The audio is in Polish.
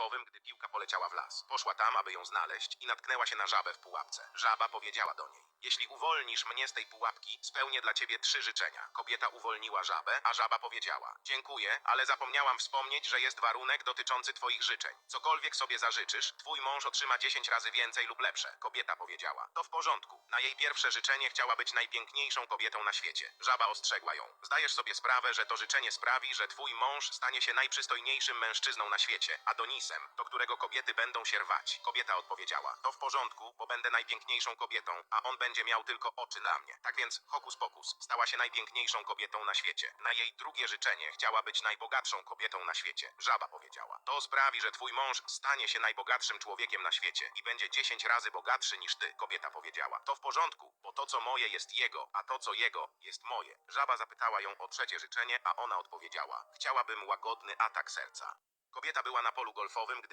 golfowym, gdy piłka poleciała w las. Poszła tam, aby ją znaleźć i natknęła się na żabę w pułapce. Żaba powiedziała do niej: Jeśli uwolnisz mnie z tej pułapki, spełnię dla ciebie trzy życzenia. Kobieta uwolniła żabę, a żaba powiedziała: Dziękuję, ale zapomniałam wspomnieć, że jest warunek dotyczący twoich życzeń. Cokolwiek sobie zażyczysz, twój mąż otrzyma 10 razy więcej lub lepsze. Kobieta powiedziała: To w porządku. Na jej pierwsze życzenie chciała być najpiękniejszą kobietą na świecie. Żaba ostrzegła ją: Zdajesz sobie sprawę, że to życzenie sprawi, że twój mąż stanie się najprzystojniejszym mężczyzną na świecie, Adonisem, do którego kobiety będą się rwać. Kobieta odpowiedziała: To w porządku, bo będę najpiękniejszą kobietą, a on będzie miał tylko oczy dla mnie. Tak więc, hokus pokus, stała się najpiękniejszą kobietą na świecie. Na jej drugie życzenie chciała być najbogatszą kobietą na świecie. Żaba powiedziała: To sprawi, że twój mąż stanie się najbogatszym człowiekiem na świecie i będzie 10 razy bogatszy niż ty. Kobieta powiedziała: To w porządku, bo to co moje jest jego, a to co jego jest moje. Żaba zapytała ją o trzecie życzenie, a ona odpowiedziała: Chciałabym łagodny atak serca. Kobieta była na polu golfowym, gdy